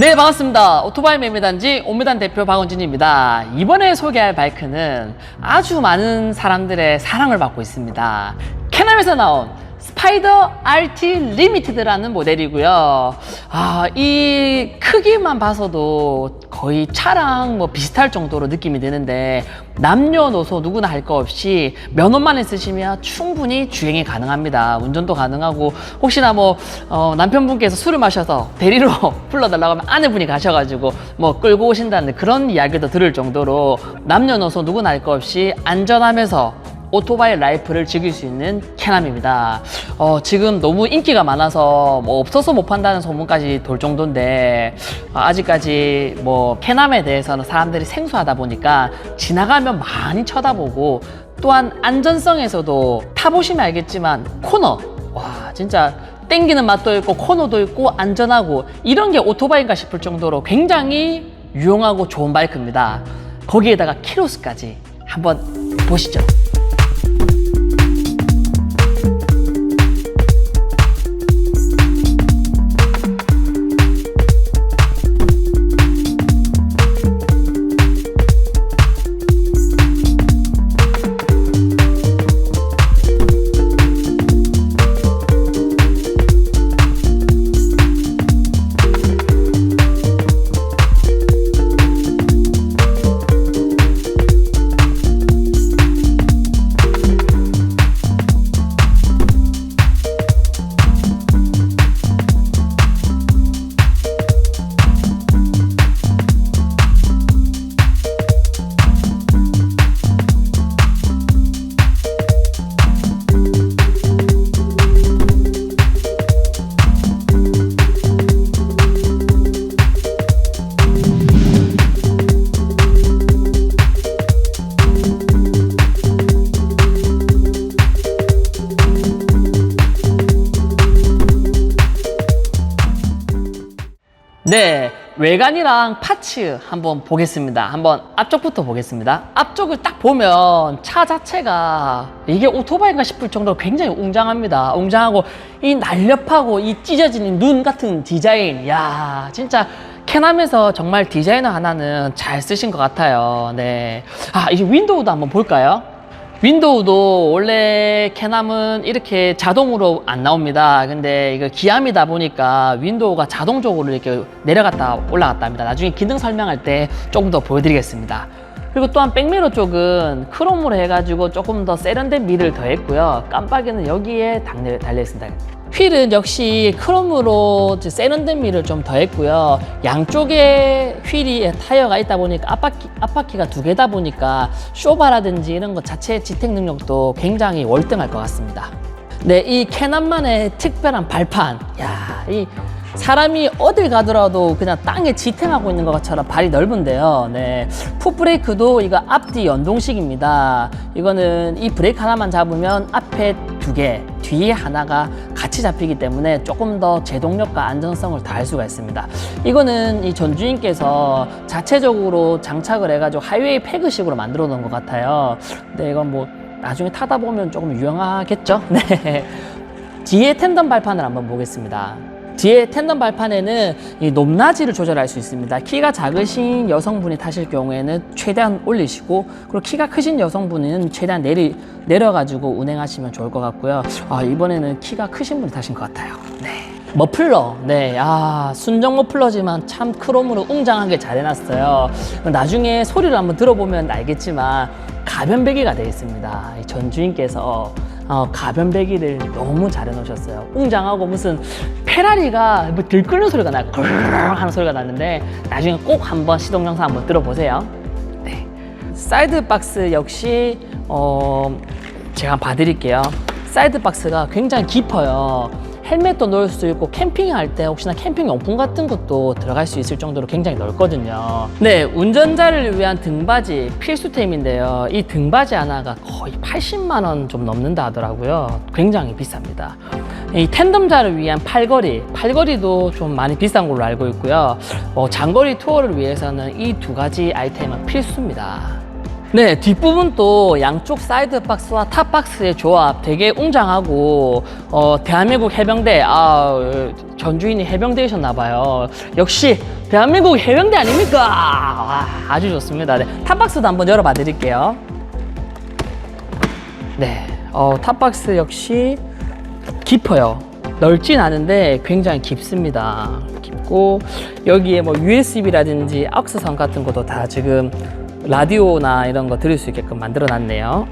네 반갑습니다. 오토바이 매매단지 오미단 대표 박원진입니다. 이번에 소개할 바이크는 아주 많은 사람들의 사랑을 받고 있습니다. 캐남에서 나온 스 파이더 RT 리미티드라는 모델이고요 아, 이 크기만 봐서도 거의 차랑 뭐 비슷할 정도로 느낌이 드는데 남녀노소 누구나 할 거 없이 면허만 있으시면 충분히 주행이 가능합니다. 운전도 가능하고 혹시나 뭐 어, 남편분께서 술을 마셔서 대리로 불러달라고 하면 아내분이 가셔가지고 뭐 끌고 오신다는 그런 이야기도 들을 정도로 남녀노소 누구나 할 거 없이 안전하면서 오토바이 라이프를 즐길 수 있는 캐남입니다. 어, 지금 너무 인기가 많아서 뭐 없어서 못 판다는 소문까지 돌 정도인데 어, 아직까지 뭐 캐남에 대해서는 사람들이 생소하다 보니까 지나가면 많이 쳐다보고 또한 안전성에서도 타보시면 알겠지만 코너 와 진짜 땡기는 맛도 있고 코너도 있고 안전하고 이런 게 오토바이인가 싶을 정도로 굉장히 유용하고 좋은 바이크입니다. 거기에다가 키로수까지 한번 보시죠. 외관이랑 파츠 한번 보겠습니다. 한번 앞쪽부터 보겠습니다. 앞쪽을 딱 보면 차 자체가 이게 오토바이인가 싶을 정도로 굉장히 웅장합니다. 웅장하고 이 날렵하고 이 찢어지는 눈 같은 디자인, 야 진짜 캐남에서 정말 디자이너 하나는 잘 쓰신 것 같아요. 네, 아 이제 윈도우도 한번 볼까요? 윈도우도 원래 캐남은 이렇게 자동으로 안 나옵니다. 근데 이거 기암이다 보니까 윈도우가 자동적으로 이렇게 내려갔다 올라갔다 합니다. 나중에 기능 설명할 때 조금 더 보여드리겠습니다. 그리고 또한 백미러 쪽은 크롬으로 해가지고 조금 더 세련된 미를 더했고요. 깜빡이는 여기에 달려, 달려있습니다. 휠은 역시 크롬으로 세련된 미를 좀 더했고요. 양쪽에 휠이 타이어가 있다 보니까 앞바퀴, 앞바퀴가 두 개다 보니까 쇼바라든지 이런 것 자체 지탱 능력도 굉장히 월등할 것 같습니다. 네, 이 캐남만의 특별한 발판. 야, 이 사람이 어딜 가더라도 그냥 땅에 지탱하고 있는 것처럼 발이 넓은데요. 네. 풋브레이크도 이거 앞뒤 연동식입니다. 이거는 이 브레이크 하나만 잡으면 앞에 두 개, 뒤에 하나가 같이 잡히기 때문에 조금 더 제동력과 안정성을 다 할 수가 있습니다. 이거는 이 전주인께서 자체적으로 장착을 해가지고 하이웨이 패그식으로 만들어 놓은 것 같아요. 근데 이건 뭐 나중에 타다 보면 조금 유용하겠죠? 네. 뒤에 텐덤 발판을 한번 보겠습니다. 뒤에 텐덤 발판에는 이 높낮이를 조절할 수 있습니다. 키가 작으신 여성분이 타실 경우에는 최대한 올리시고 그리고 키가 크신 여성분은 최대한 내리 내려가지고 운행하시면 좋을 것 같고요. 아, 이번에는 키가 크신 분이 타신 것 같아요. 네. 머플러, 네, 아 순정 머플러지만 참 크롬으로 웅장하게 잘 해놨어요. 나중에 소리를 한번 들어보면 알겠지만 가변 배기가 되어 있습니다. 이 전주인께서 어, 가변 배기를 너무 잘 해놓으셨어요. 웅장하고 무슨 페라리가 뭐 들끓는 소리가 나요. 꿀 하는 소리가 나는데 나중에 꼭 한번 시동 영상 한번 들어보세요. 네. 사이드 박스 역시 어, 제가 한번 봐드릴게요. 사이드 박스가 굉장히 깊어요. 헬멧도 넣을 수 있고 캠핑할 때 혹시나 캠핑 용품 같은 것도 들어갈 수 있을 정도로 굉장히 넓거든요. 네, 운전자를 위한 등받이 필수템인데요. 이 등받이 하나가 거의 80만 원 좀 넘는다 하더라고요. 굉장히 비쌉니다. 이 텐덤자를 위한 팔걸이, 팔걸이도 좀 많이 비싼 걸로 알고 있고요. 어, 장거리 투어를 위해서는 이 두 가지 아이템은 필수입니다. 네, 뒷부분도 양쪽 사이드 박스와 탑 박스의 조합 되게 웅장하고 어, 대한민국 해병대 아 전주인이 해병대이셨나봐요. 역시 대한민국 해병대 아닙니까? 와, 아주 좋습니다. 네, 탑 박스도 한번 열어봐 드릴게요. 네, 어, 탑 박스 역시 깊어요. 넓진 않은데 굉장히 깊습니다. 깊고 여기에 뭐 USB라든지 악스선 같은 것도 다 지금 라디오나 이런 거 들을 수 있게끔 만들어 놨네요.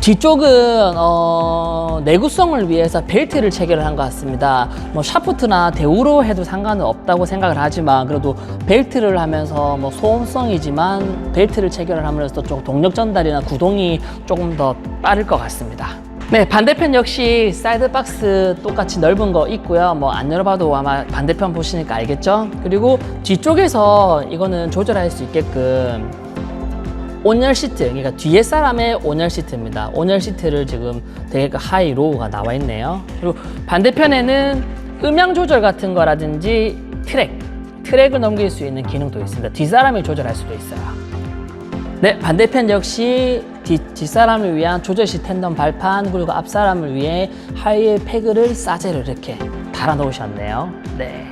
뒤쪽은 어, 내구성을 위해서 벨트를 체결을 한 것 같습니다. 뭐 샤프트나 대우로 해도 상관은 없다고 생각을 하지만 그래도 벨트를 하면서 뭐 소음성이지만 벨트를 체결을 하면서 좀 동력 전달이나 구동이 조금 더 빠를 것 같습니다. 네, 반대편 역시 사이드 박스 똑같이 넓은 거 있고요. 뭐 안 열어봐도 아마 반대편 보시니까 알겠죠? 그리고 뒤쪽에서 이거는 조절할 수 있게끔 온열 시트, 그러니까 뒤에 사람의 온열 시트입니다. 온열 시트를 지금 되게 그 하이 로우가 나와 있네요. 그리고 반대편에는 음향 조절 같은 거라든지 트랙, 트랙을 넘길 수 있는 기능도 있습니다. 뒷사람이 조절할 수도 있어요. 네, 반대편 역시 뒷, 뒷사람을 위한 조절식 텐덤 발판 그리고 앞사람을 위해 하이에 패그를 싸제로 이렇게 달아 놓으셨네요. 네.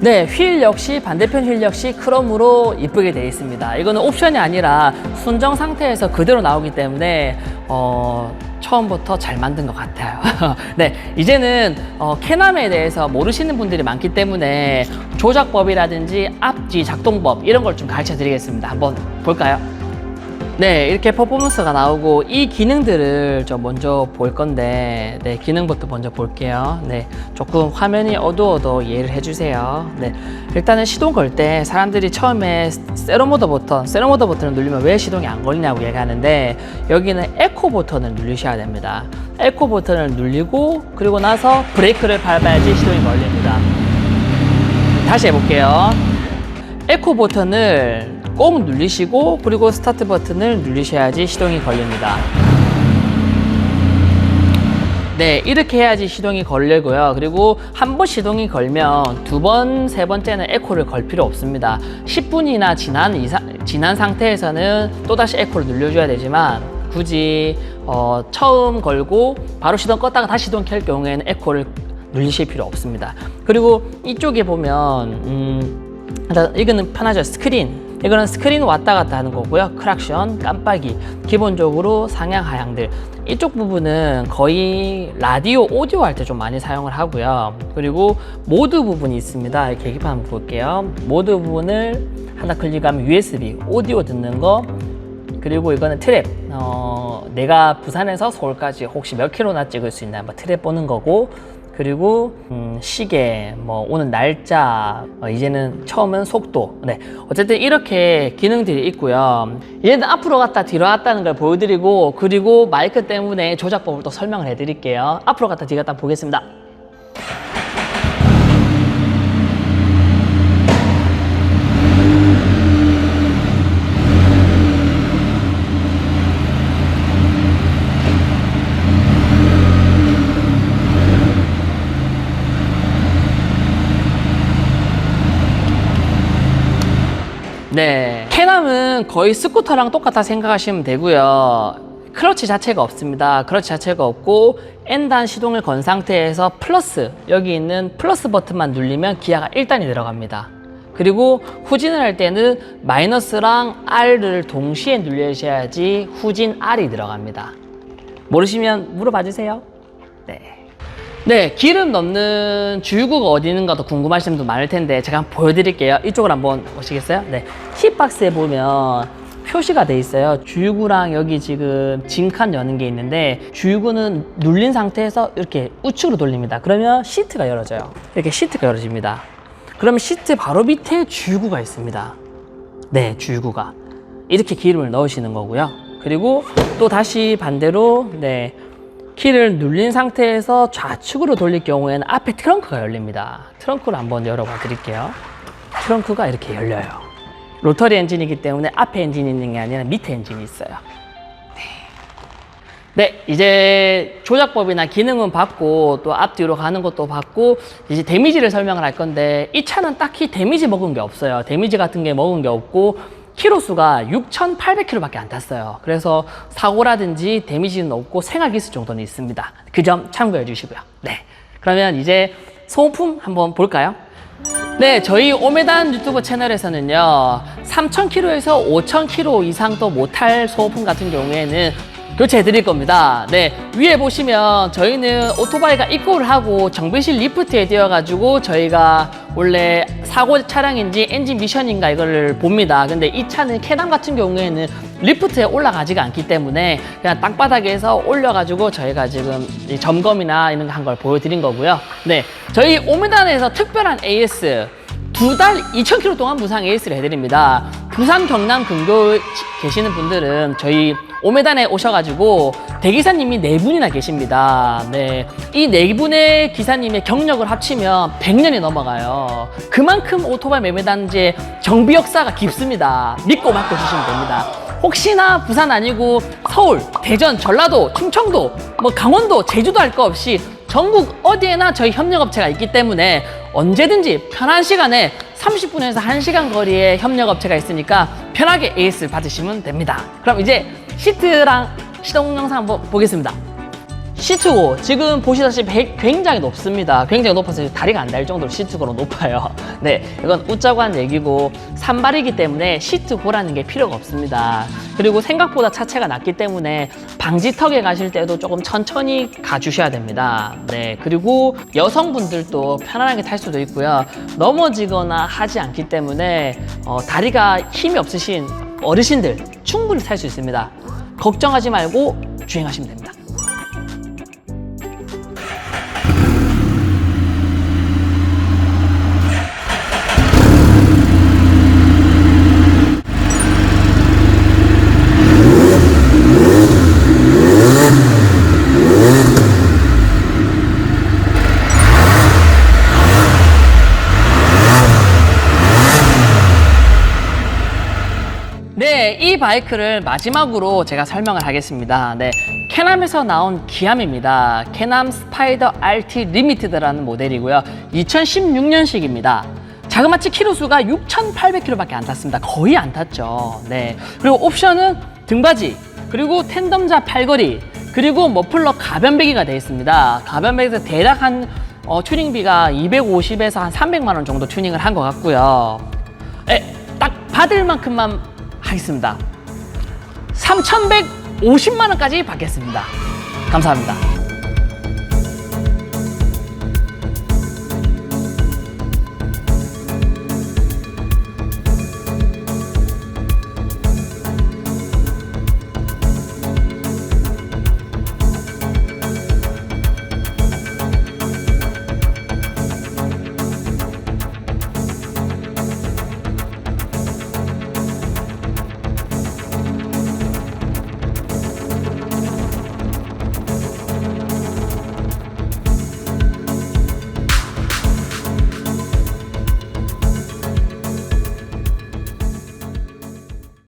네, 휠 역시 반대편 휠 역시 크롬으로 이쁘게 되어 있습니다. 이거는 옵션이 아니라 순정 상태에서 그대로 나오기 때문에 어, 처음부터 잘 만든 것 같아요. 네, 이제는 어, 캐남에 대해서 모르시는 분들이 많기 때문에 조작법이라든지 앞뒤 작동법 이런 걸 좀 가르쳐 드리겠습니다. 한번 볼까요? 네, 이렇게 퍼포먼스가 나오고 이 기능들을 좀 먼저 볼 건데, 네, 기능부터 먼저 볼게요. 네, 조금 화면이 어두워도 이해를 해주세요. 네, 일단은 시동 걸 때 사람들이 처음에 세로 모드 버튼, 세로 모드 버튼을 누르면 왜 시동이 안 걸리냐고 얘기하는데 여기는 에코 버튼을 누르셔야 됩니다. 에코 버튼을 누르고 그리고 나서 브레이크를 밟아야지 시동이 걸립니다. 다시 해볼게요. 에코 버튼을 꼭 누르시고 그리고 스타트 버튼을 누르셔야지 시동이 걸립니다. 네, 이렇게 해야지 시동이 걸리고요. 그리고 한 번 시동이 걸면 두 번, 세 번째는 에코를 걸 필요 없습니다. 10분이나 지난 이상, 지난 상태에서는 또다시 에코를 눌러줘야 되지만 굳이 어, 처음 걸고 바로 시동 껐다가 다시 시동 켤 경우에는 에코를 눌리실 필요 없습니다. 그리고 이쪽에 보면 음, 일단 이거는 편하죠. 스크린. 이거는 스크린 왔다 갔다 하는 거고요. 크락션, 깜빡이. 기본적으로 상향, 하향들. 이쪽 부분은 거의 라디오, 오디오 할 때 좀 많이 사용을 하고요. 그리고 모드 부분이 있습니다. 계기판 한번 볼게요. 모드 부분을 하나 클릭하면 USB, 오디오 듣는 거. 그리고 이거는 트랩. 어, 내가 부산에서 서울까지 혹시 몇 킬로나 찍을 수 있나 한번 트랩 보는 거고. 그리고 음, 시계, 뭐 오는 날짜, 어, 이제는 처음은 속도. 네, 어쨌든 이렇게 기능들이 있고요. 얘는 앞으로 갔다 뒤로 갔다는 걸 보여드리고 그리고 마이크 때문에 조작법을 또 설명을 해드릴게요. 앞으로 갔다 뒤로 갔다 보겠습니다. 네. 캐남은 거의 스쿠터랑 똑같다 생각하시면 되고요. 클러치 자체가 없습니다. 클러치 자체가 없고 N단 시동을 건 상태에서 플러스 여기 있는 플러스 버튼만 누르면 기아가 1단이 들어갑니다. 그리고 후진을 할 때는 마이너스랑 R을 동시에 눌러셔야지 후진 R이 들어갑니다. 모르시면 물어봐 주세요. 네. 네, 기름 넣는 주유구가 어디 있는가도 궁금하신 분도 많을 텐데 제가 한번 보여드릴게요. 이쪽으로 한번 오시겠어요? 네, 힙박스에 보면 표시가 돼 있어요. 주유구랑 여기 지금 진칸 여는 게 있는데 주유구는 눌린 상태에서 이렇게 우측으로 돌립니다. 그러면 시트가 열어져요. 이렇게 시트가 열어집니다. 그러면 시트 바로 밑에 주유구가 있습니다. 네, 주유구가 이렇게 기름을 넣으시는 거고요. 그리고 또 다시 반대로 네. 키를 눌린 상태에서 좌측으로 돌릴 경우에는 앞에 트렁크가 열립니다. 트렁크를 한번 열어봐 드릴게요. 트렁크가 이렇게 열려요. 로터리 엔진이기 때문에 앞에 엔진이 있는 게 아니라 밑에 엔진이 있어요. 네. 네, 이제 조작법이나 기능은 받고 또 앞뒤로 가는 것도 받고 이제 데미지를 설명을 할 건데 이 차는 딱히 데미지 먹은 게 없어요. 데미지 같은 게 먹은 게 없고 키로수가 6,800km밖에 안 탔어요. 그래서 사고라든지 데미지는 없고 생활 기술 정도는 있습니다. 그 점 참고해 주시고요. 네. 그러면 이제 소모품 한번 볼까요? 네, 저희 오메단 유튜브 채널에서는요, 3,000km에서 5,000km 이상도 못할 소모품 같은 경우에는 교체해 드릴 겁니다. 네, 위에 보시면 저희는 오토바이가 입고를 하고 정비실 리프트에 띄어가지고 저희가 원래 사고 차량인지 엔진 미션인가 이거를 봅니다. 근데 이 차는 캐남 같은 경우에는 리프트에 올라가지가 않기 때문에 그냥 땅바닥에서 올려가지고 저희가 지금 이 점검이나 이런 거 한 걸 보여드린 거고요. 네, 저희 오메단에서 특별한 AS 두 달 2,000km 동안 무상 AS를 해드립니다. 부산, 경남, 근교 계시는 분들은 저희 오메단에 오셔가지고 대기사님이 네 분이나 계십니다. 네. 이 네 분의 기사님의 경력을 합치면 100년이 넘어가요. 그만큼 오토바이 매매단지의 정비 역사가 깊습니다. 믿고 맡겨주시면 됩니다. 혹시나 부산 아니고 서울, 대전, 전라도, 충청도, 뭐 강원도, 제주도 할 거 없이 전국 어디에나 저희 협력업체가 있기 때문에 언제든지 편한 시간에 30분에서 1시간 거리에 협력업체가 있으니까 편하게 에이스를 받으시면 됩니다. 그럼 이제 시트랑 시동 영상 한번 보겠습니다. 시트고 지금 보시다시피 배- 굉장히 높습니다. 굉장히 높아서 다리가 안 닿을 정도로 시트고로 높아요. 네, 이건 웃자고 한 얘기고 산발이기 때문에 시트고라는 게 필요가 없습니다. 그리고 생각보다 차체가 낮기 때문에 방지턱에 가실 때도 조금 천천히 가주셔야 됩니다. 네, 그리고 여성분들도 편안하게 탈 수도 있고요. 넘어지거나 하지 않기 때문에 어, 다리가 힘이 없으신 어르신들 충분히 탈 수 있습니다. 걱정하지 말고 주행하시면 됩니다. 네, 이 바이크를 마지막으로 제가 설명을 하겠습니다. 네, 캐남에서 나온 기암입니다. 캐남 스파이더 RT 리미티드라는 모델이고요. 2016년식입니다. 자그마치 키로수가 6,800km밖에 안 탔습니다. 거의 안 탔죠. 네, 그리고 옵션은 등받이, 그리고 텐덤자 팔걸이, 그리고 머플러 가변 배기가 되어 있습니다. 가변 배기에서 대략 한 어, 튜닝비가 250에서 한 300만 원 정도 튜닝을 한 것 같고요. 에, 딱 받을 만큼만 하겠습니다. 3,150만 원까지 받겠습니다. 감사합니다.